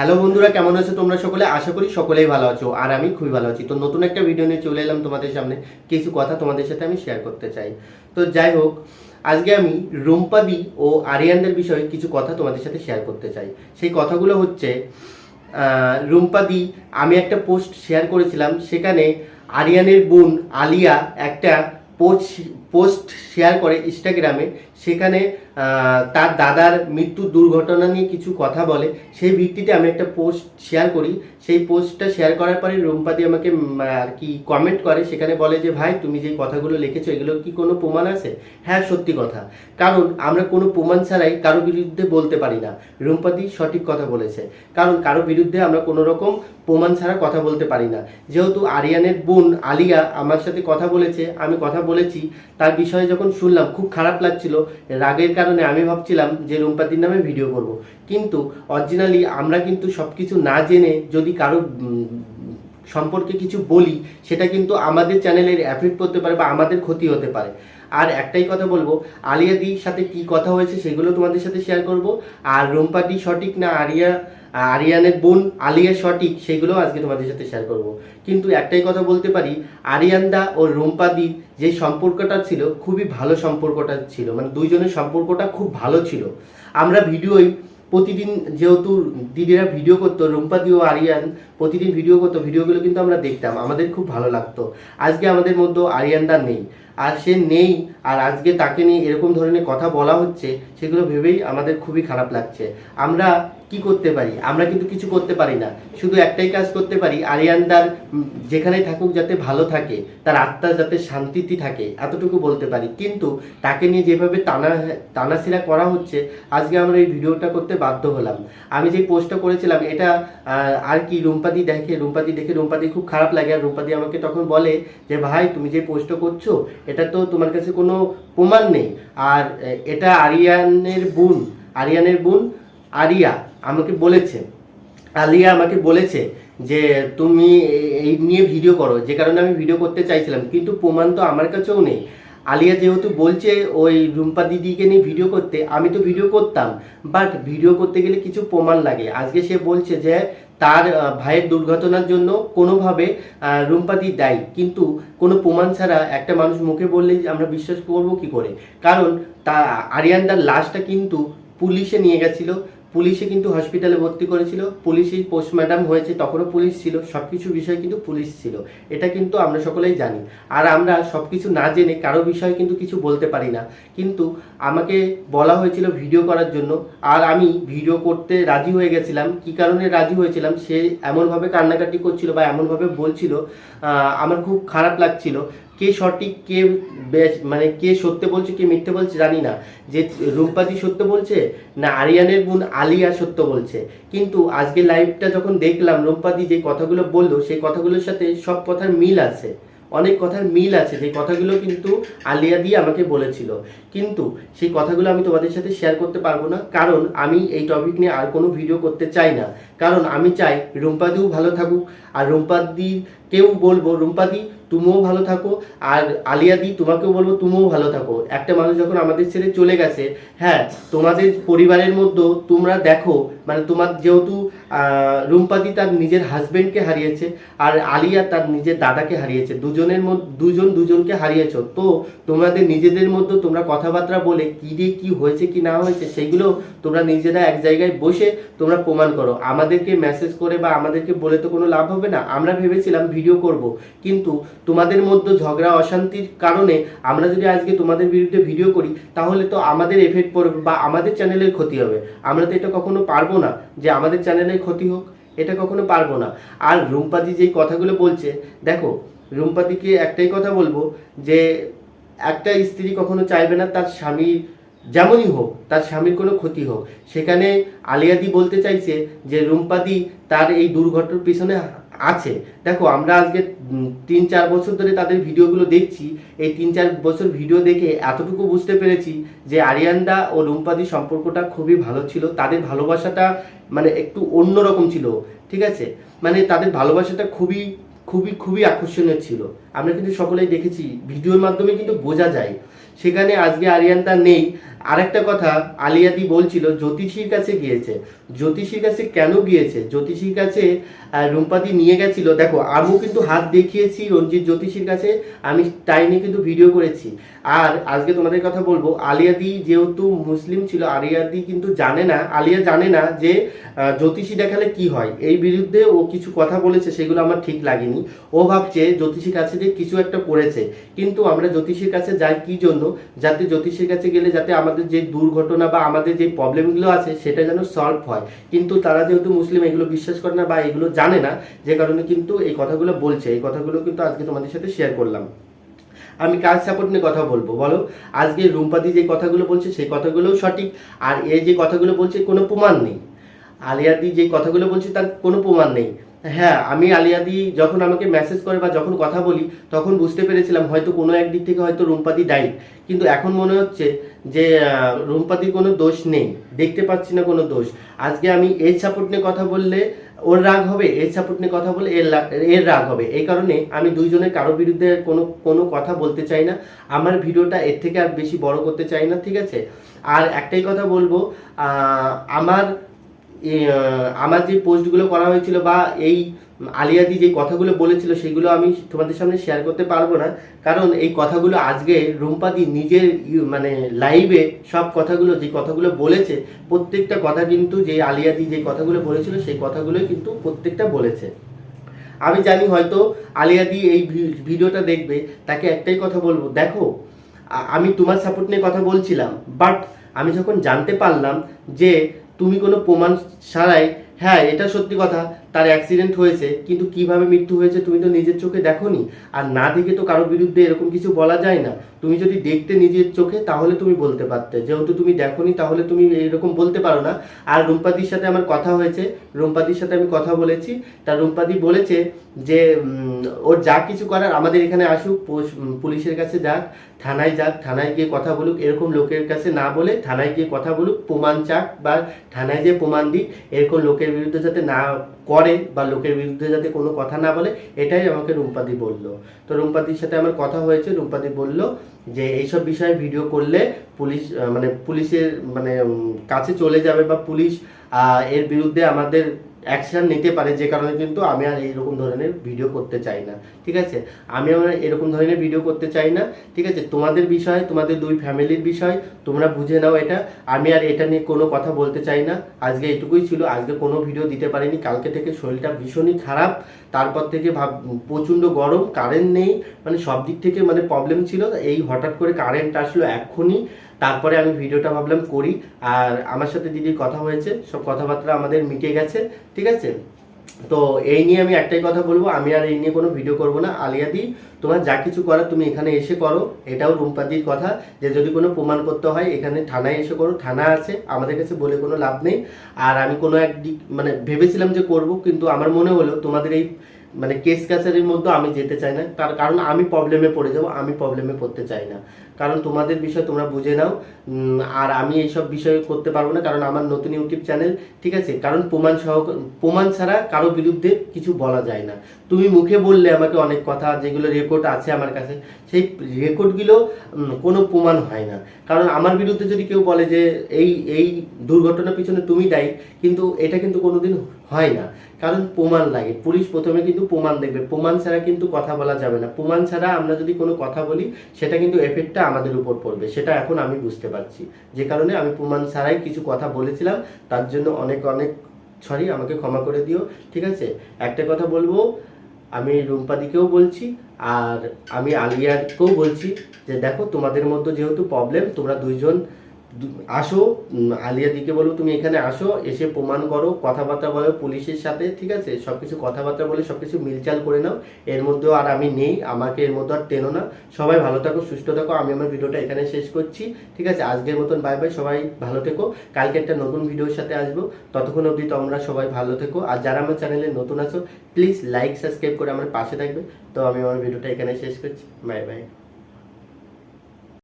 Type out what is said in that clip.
Hello বন্ধুরা, কেমন আছো তোমরা সকলে? আশা করি সকলেই ভালো আছো, আর আমি খুবই ভালো আছি। তো নতুন একটা ভিডিও নিয়ে চলে এলাম তোমাদের সামনে। কিছু কথা তোমাদের সাথে আমি শেয়ার করতে চাই। তো যাই হোক, আজকে আমি রুম্পাদি ও আরিয়ানদের বিষয়ে কিছু কথা তোমাদের সাথে শেয়ার করতে চাই। সেই কথাগুলো হচ্ছে রুম্পাদি আমি একটা পোস্ট শেয়ার করেছিলাম। সেখানে আরিয়ানের বোন আলিয়া একটা পোস্ট পোস্ট শেয়ার করে ইনস্টাগ্রামে, সেখানে তার দাদার মৃত্যু দুর্ঘটনা নিয়ে কিছু কথা বলে। সেই ভিত্তিতে আমি একটা পোস্ট শেয়ার করি। সেই পোস্টটা শেয়ার করার পরে রুম্পাদি আমাকে আর কি কমেন্ট করে। সেখানে বলে যে, ভাই, তুমি যে কথাগুলো লিখেছো এগুলো কি কোনো প্রমাণ আছে? হ্যাঁ সত্যি কথা। কারণ আমরা কোনো প্রমাণ ছাড়াই কারও বিরুদ্ধে বলতে পারি না। রুম্পাদি সঠিক কথা বলেছে। কারণ কারও বিরুদ্ধে আমরা কোনো রকম প্রমাণ ছাড়া কথা বলতে পারি না। যেহেতু আরিয়ানের বোন আলিয়া আমার সাথে কথা বলেছে, আমি কথা বলেছি তার বিষয়ে যখন শুনলাম, খুব খারাপ লাগছিল, রাগের কারণে আমি ভাবছিলাম যে রুম্পাতির নামে ভিডিও করব। কিন্তু অরিজিনালি আমরা কিন্তু সব কিছু না জেনে যদি কারও সম্পর্কে কিছু বলি, সেটা কিন্তু আমাদের চ্যানেলের অ্যাফেক্ট করতে পারে বা আমাদের ক্ষতি হতে পারে। আর একটাই কথা বলব, আলিয়া আলিয়াদির সাথে কি কথা হয়েছে সেগুলো তোমাদের সাথে শেয়ার করব, আর রুম্পাদি সঠিক না আরিয়া, আরিয়ানের বোন আলিয়া সঠিক সেগুলো আজকে তোমাদের সাথে শেয়ার করব। কিন্তু একটাই কথা বলতে পারি, আরিয়ানদা ও রুম্পাদির যে সম্পর্কটা ছিল, খুবই ভালো সম্পর্কটা ছিল মানে দুইজনের সম্পর্কটা খুব ভালো ছিল। আমরা ভিডিওই প্রতিদিন যেহেতু দিদিরা ভিডিও করতো, রুম্পাদি ও আরিয়ান প্রতিদিন ভিডিও করতো ভিডিওগুলো কিন্তু আমরা দেখতাম, আমাদের খুব ভালো লাগতো। আজকে আমাদের মধ্যে আরিয়ানদা নেই, আর সে নেই, আর আজকে তাকে নিয়ে এরকম ধরনের কথা বলা হচ্ছে, সেগুলো ভেবেই আমাদের খুবই খারাপ লাগছে। আমরা কি করতে পারি? আমরা কিন্তু কিছু করতে পারি না। শুধু একটাই কাজ করতে পারি, আরিয়ানদার যেখানে থাকুক যাতে ভালো থাকে, তার আত্মা যাতে শান্তিতে থাকে, এতটুকু বলতে পারি। কিন্তু তাকে নিয়ে যেভাবে টানা টানাছিড়া করা হচ্ছে, আজকে আমরা এই ভিডিওটা করতে বাধ্য হলাম। আমি যে পোস্টটা করেছিলাম, এটা আর কি, রুম্পাদি দেখে রুম্পাদি দেখে রুম্পাদি খুব খারাপ লাগে। আর রুম্পাদি আমাকে তখন বলে যে, ভাই, তুমি যে পোস্টটা করছ, এটা তো তোমার কাছে কোনো প্রমাণ নেই। আর এটা আরিয়ানের বোন আরিয়ানের বোন আরিয়া আমাকে বলেছে, আলিয়া আমাকে বলেছে যে তুমি এই নিয়ে ভিডিও করো, যে কারণে আমি ভিডিও করতে চাইছিলাম, কিন্তু প্রমাণ তো আমার কাছেও নেই। আলিয়া যেহেতু বলছে ওই রুম্পা দিদিকে নিয়ে ভিডিও করতে, আমি তো ভিডিও করতাম বাট ভিডিও করতে গেলে কিছু প্রমাণ লাগে। আজকে সে বলছে যে তার ভাইয়ের দুর্ঘটনার জন্য কোনোভাবে রুম্পাদি দায়ী, কিন্তু কোনো প্রমাণ ছাড়া একটা মানুষ মুখে বললেই আমরা বিশ্বাস করব কি করে? কারণ তা আরিয়ানদার লাশটা কিন্তু পুলিশে নিয়ে গেছিল পুলিশে কিন্তু হসপিটালে ভর্তি করেছিল। পুলিশই পোস্টম্যাডাম হয়েছে, তখনও পুলিশ ছিল। সব কিছু বিষয় কিন্তু পুলিশ ছিল। এটা কিন্তু আমরা সকলেই জানি। আর আমরা সব কিছু না জেনে কারও বিষয়ে কিন্তু কিছু বলতে পারি না। কিন্তু আমাকে বলা হয়েছিল ভিডিও করার জন্য। আর আমি ভিডিও করতে রাজি হয়ে গেছিলাম। কি কারণে রাজি হয়েছিলাম? সে এমনভাবে কান্নাকাটি করছিল বা এমনভাবে বলছিল আমার খুব খারাপ লাগছিল। কে সঠিক, কে মানে কে সত্য বলছে, কে মিথ্যে বলছে জানি না। যে রুম্পাদি সত্য বলছে? না, আরিয়ানের বোন আলিয়া সত্য বলছে। কিন্তু আজকে লাইভটা যখন দেখলাম রুম্পাদি যে কথাগুলো বলল, সেই কথাগুলোর সাথে সব কথার মিল আছে। অনেক কথার মিল আছে, যে কথাগুলো কিন্তু আলিয়া দিয়ে আমাকে বলেছিল। কিন্তু সেই কথাগুলো আমি তোমাদের সাথে শেয়ার করতে পারব না, কারণ আমি এই টপিক নিয়ে আর কোনো ভিডিও করতে চাই না। কারণ আমি চাই রুম্পাদিও ভালো থাকুক, আর রুম্পাদি কেউ বলব রুম্পাদি তুমিও ভালো থাকো। আর আলিয়াদি তোমাকেও বলব তুমিও ভালো থাকো। একটা মানুষ যখন আমাদের ছেড়ে চলে গেছে হ্যাঁ তোমাদের পরিবারের মধ্যে তোমরা দেখো মানে তোমার যেহেতু রুম্পাদি তার নিজের হাজবেন্ডকে হারিয়েছে, আর আলিয়া তার নিজের দাদাকে হারিয়েছে। দুজনের মধ্যে, দুজন দুজনকে হারিয়েছো। তো তোমাদের নিজেদের মধ্যে তোমরা কথাবার্তা বলে কি দিয়ে কি হয়েছে কি না হয়েছে, সেগুলো তোমরা নিজেরা এক জায়গায় বসে তোমরা প্রমাণ করো। আমাদেরকে মেসেজ করে বা আমাদেরকে বলে তো কোনো লাভ হবে না। আমরা ভেবেছিলাম ভিডিও করব। কিন্তু তোমাদের মধ্যে ঝগড়া, অশান্তির কারণে আমরা যদি আজকে তোমাদের বিরুদ্ধে ভিডিও করি, তাহলে তো আমাদের এফেক্ট পড়বে বা আমাদের চ্যানেলের ক্ষতি হবে। আমরা তো এটা কখনো পারব না যে আমাদের চ্যানেলের ক্ষতি হোক, এটা কখনো পারব না। আর রুম্পাদি যেই কথাগুলো বলছে, দেখো, রুম্পাদিকে একটাই কথা বলব যে, একটা স্ত্রী কখনো চাইবে না তার স্বামীর যেমনই হোক, তার স্বামীর কোনো ক্ষতি হোক। সেখানে আলিয়াদি বলতে চাইছে যে, রুম্পাদি তার এই দুর্ঘটনার পিছনে আছে। দেখো, আমরা আজকে তিন চার বছর ধরে তাদের ভিডিওগুলো দেখছি। এই তিন চার বছর ভিডিও দেখে এতটুকু বুঝতে পেরেছি যে আরিয়ানদা ও রুম্পাদি সম্পর্কটা খুবই ভালো ছিল। তাদের ভালোবাসাটা মানে একটু অন্যরকম ছিল, ঠিক আছে? মানে তাদের ভালোবাসাটা খুবই খুবই খুবই আকর্ষণীয় ছিল। আমরা কিন্তু সকলেই দেখেছি, ভিডিওর মাধ্যমে কিন্তু বোঝা যায়। সেখানে আজকে আরিয়ানদা নেই। আরেকটা কথা, আলিয়াদি বলছিল, জ্যোতিষীর কাছে গিয়েছে। জ্যোতিষীর কাছে কেন গিয়েছে? জ্যোতিষীর কাছে রুম্পাদি নিয়ে গেছিল। দেখো, আমিও কিন্তু হাত দেখিয়েছি রঞ্জিত জ্যোতিষীর কাছে, আমি তাই নিয়ে কিন্তু ভিডিও করেছি। আর আজকে তোমাদের কথা বলব, আলিয়াদি যেহেতু মুসলিম ছিল, আলিয়াদি কিন্তু জানে না, আলিয়া জানে না যে জ্যোতিষী দেখালে কি হয়। এই বিরুদ্ধে ও কিছু কথা বলেছে, সেগুলো আমার ঠিক লাগেনি। ও ভাবছে জ্যোতিষীর কাছে যে কিছু একটা করেছে। কিন্তু আমরা জ্যোতিষীর কাছে যাই কি জন্য? যাতে জ্যোতিষের কাছে গেলে যাতে আমাদের যে দুর্ঘটনা বা আমাদের যে প্রবলেমগুলো আছে, সেটা যেন সলভ হয়। কিন্তু তারা যেহেতু মুসলিম, এগুলো বিশ্বাস করে না বা এগুলো জানে না, যে কারণে কিন্তু এই কথাগুলো বলছে। এই কথাগুলো কিন্তু আজকে তোমাদের সাথে শেয়ার করলাম। আমি কাজ সাপোর্ট নিয়ে কথা বলব? বলো। আজকে রুম্পাদি যে কথাগুলো বলছে, সেই কথাগুলোও সঠিক। আর এ যে কথাগুলো বলছে, কোনো প্রমাণ নেই। আলিয়াদি যে কথাগুলো বলছে, তার কোনো প্রমাণ নেই। হ্যাঁ আমি আলিয়াদি যখন আমাকে মেসেজ করে বা যখন কথা বলি, তখন বুঝতে পেরেছিলাম হয়তো কোনো একদিক থেকে হয়তো রুম্পাদি দায়ী কিন্তু এখন মনে হচ্ছে যে রুম্পাদির কোনো দোষ নেই। দেখতে পাচ্ছি না কোনো দোষ। আজকে আমি এর সাপোর্ট নিয়ে কথা বললে ওর রাগ হবে, এর সাপোর্ট নিয়ে কথা বলে এর এর রাগ হবে। এই কারণে আমি দুইজনের কারও বিরুদ্ধে কোনো কোনো কথা বলতে চাই না। আমার ভিডিওটা এর থেকে আর বেশি বড় করতে চাই না, ঠিক আছে? আর একটাই কথা বলব আমার আমার যে পোস্টগুলো করা হয়েছিল বা এই আলিয়াদি যে কথাগুলো বলেছিল সেগুলো আমি তোমাদের সামনে শেয়ার করতে পারব না। কারণ এই কথাগুলো আজকে রুম্পাদি নিজের মানে লাইভে সব কথাগুলো, যে কথাগুলো বলেছে, প্রত্যেকটা কথা কিন্তু যে আলিয়াদি যে কথাগুলো বলেছিল সেই কথাগুলোই কিন্তু প্রত্যেকটা বলেছে। আমি জানি হয়তো আলিয়াদি এই ভিডিওটা দেখবে, তাকে একটাই কথা বলব, দেখো আমি তোমার সাপোর্ট নিয়ে কথা বলছিলাম বাট আমি যখন জানতে পারলাম যে তুমি কোনো প্রমাণ ছাড়াই হ্যাঁ এটা সত্যি কথা, তার অ্যাক্সিডেন্ট হয়েছে, কিন্তু কীভাবে মৃত্যু হয়েছে তুমি তো নিজের চোখে দেখো আর না দেখে তো কারোর বিরুদ্ধে এরকম কিছু বলা যায় না। তুমি যদি দেখতে নিজের চোখে, তাহলে তুমি বলতে পারতে। যেহেতু তুমি দেখোনি, তাহলে তুমি এরকম বলতে পারো না। আর রুম্পাদির সাথে আমার কথা হয়েছে। রুম্পাদির সাথে আমি কথা বলেছি। তা রুম্পাদি বলেছে যে ওর যা কিছু করার আমাদের এখানে আসুক পুলিশের কাছে যাক, থানায় যাক, থানায় গিয়ে কথা বলুক, এরকম লোকের কাছে না বলে থানায় গিয়ে কথা বলুক, প্রমাণ চাক বা থানায় যে প্রমাণ দিক, এরকম লোকের বিরুদ্ধে যাতে না করে বা লোকের বিরুদ্ধে যাতে কোনো কথা না বলে, এটাই আমাকে রুম্পাদি বলল। তো রুম্পাদির সাথে আমার কথা হয়েছে। রুম্পাদি বলল যে এইসব বিষয়ে ভিডিও করলে পুলিশ মানে পুলিশের মানে কাছে চলে যাবে বা পুলিশ এর বিরুদ্ধে আমাদের অ্যাকশন নিতে পারে, যে কারণে কিন্তু আমি আর এইরকম ধরনের ভিডিও করতে চাই না, ঠিক আছে? আমি আমার এরকম ধরনের ভিডিও করতে চাই না, ঠিক আছে? তোমাদের বিষয়, তোমাদের দুই ফ্যামিলির বিষয়, তোমরা বুঝে নাও এটা। আমি আর এটা নিয়ে কোনো কথা বলতে চাই না। আজকে এটুকুই ছিল। আজকে কোনো ভিডিও দিতে পারিনি। কালকে থেকে শরীরটা ভীষণই খারাপ। তারপর থেকে ভাব, প্রচণ্ড গরম কারেন্ট নেই। মানে সব দিক থেকে মানে প্রবলেম ছিল। এই হঠাৎ করে কারেন্ট আসলো এক্ষুনি। তারপরে আমি ভিডিওটা ভাবলাম করি, আর আমার সাথে দিদির কথা হয়েছে, সব কথাবার্তা আমাদের মিটে গেছে, ঠিক আছে? তো এই নিয়ে আমি একটাই কথা বলব, আমি আর এই নিয়ে কোনো ভিডিও করব না। আলিয়াদি তোমার যা কিছু করার তুমি এখানে এসে করো, এটাও রুম্পাদির কথা, যে যদি কোনো প্রমাণ করতে হয়, এখানে থানায় এসে করো, থানা আছে, আমাদের কাছে বলে কোনো লাভ নেই। আর আমি কোনো একদিক মানে ভেবেছিলাম যে করব, কিন্তু আমার মনে হলো তোমাদের এই মানে কেস কাছারির মধ্যে আমি যেতে চাই না। তার কারণ আমি প্রবলেমে পড়ে যাব, আমি প্রবলেমে পড়তে চাই না। কারণ তোমাদের বিষয় তোমরা বুঝে নাও। আর আমি এইসব বিষয় করতে পারব না, কারণ আমার নতুন ইউটিউব চ্যানেল ঠিক আছে? কারণ প্রমাণ সহ, প্রমাণ ছাড়া কারও বিরুদ্ধে কিছু বলা যায় না। তুমি মুখে বললে আমাকে অনেক কথা, যেগুলো রেকর্ড আছে আমার কাছে, সেই রেকর্ডগুলো কোনো প্রমাণ হয় না। কারণ আমার বিরুদ্ধে যদি কেউ বলে যে, এই এই দুর্ঘটনার পিছনে তুমি দায়ী, কিন্তু এটা কিন্তু কোনোদিন হয় না। কারণ প্রমাণ লাগে। পুলিশ প্রথমে কিন্তু প্রমাণ দেখবে। প্রমাণ ছাড়া কিন্তু কথা বলা যাবে না। প্রমাণ ছাড়া আমরা যদি কোনো কথা বলি, সেটা কিন্তু এফেক্টটা আমাদের উপর পড়বে। সেটা এখন আমি বুঝতে পারছি। যে কারণে আমি প্রমাণ ছাড়াই কিছু কথা বলেছিলাম। তার জন্য অনেক অনেক সরি আমাকে ক্ষমা করে দিও। ঠিক আছে? একটা কথা বলব। আমি রুম্পাদিকেও বলছি আর আমি আলিয়াকেও বলছি যে, দেখো, তোমাদের মধ্যে যেহেতু প্রবলেম তোমরা দুইজন আসো আলিয়া আলিয়াদিকে বলো, তুমি এখানে আসো, এসে প্রমাণ করো, কথাবার্তা বলো, পুলিশের সাথে, ঠিক আছে? সব কিছু কথাবার্তা বলে সব কিছু মিলচাল করে নাও। এর মধ্যেও আর আমি নেই, আমাকে এর মধ্যে আর টেনো না। সবাই ভালো থাকো, সুস্থ থাকো, আমি আমার ভিডিওটা এখানে শেষ করছি, ঠিক আছে? আজকের মতন বাই বাই সবাই ভালো থেকো। কালকে একটা নতুন ভিডিওর সাথে আসব। ততক্ষণ অবধি তোমরা সবাই ভালো থেকো। আর যারা আমার চ্যানেলে নতুন আছো প্লিজ লাইক সাবস্ক্রাইব করে আমার পাশে থাকবে। তো আমি আমার ভিডিওটা এখানে শেষ করছি। Bye bye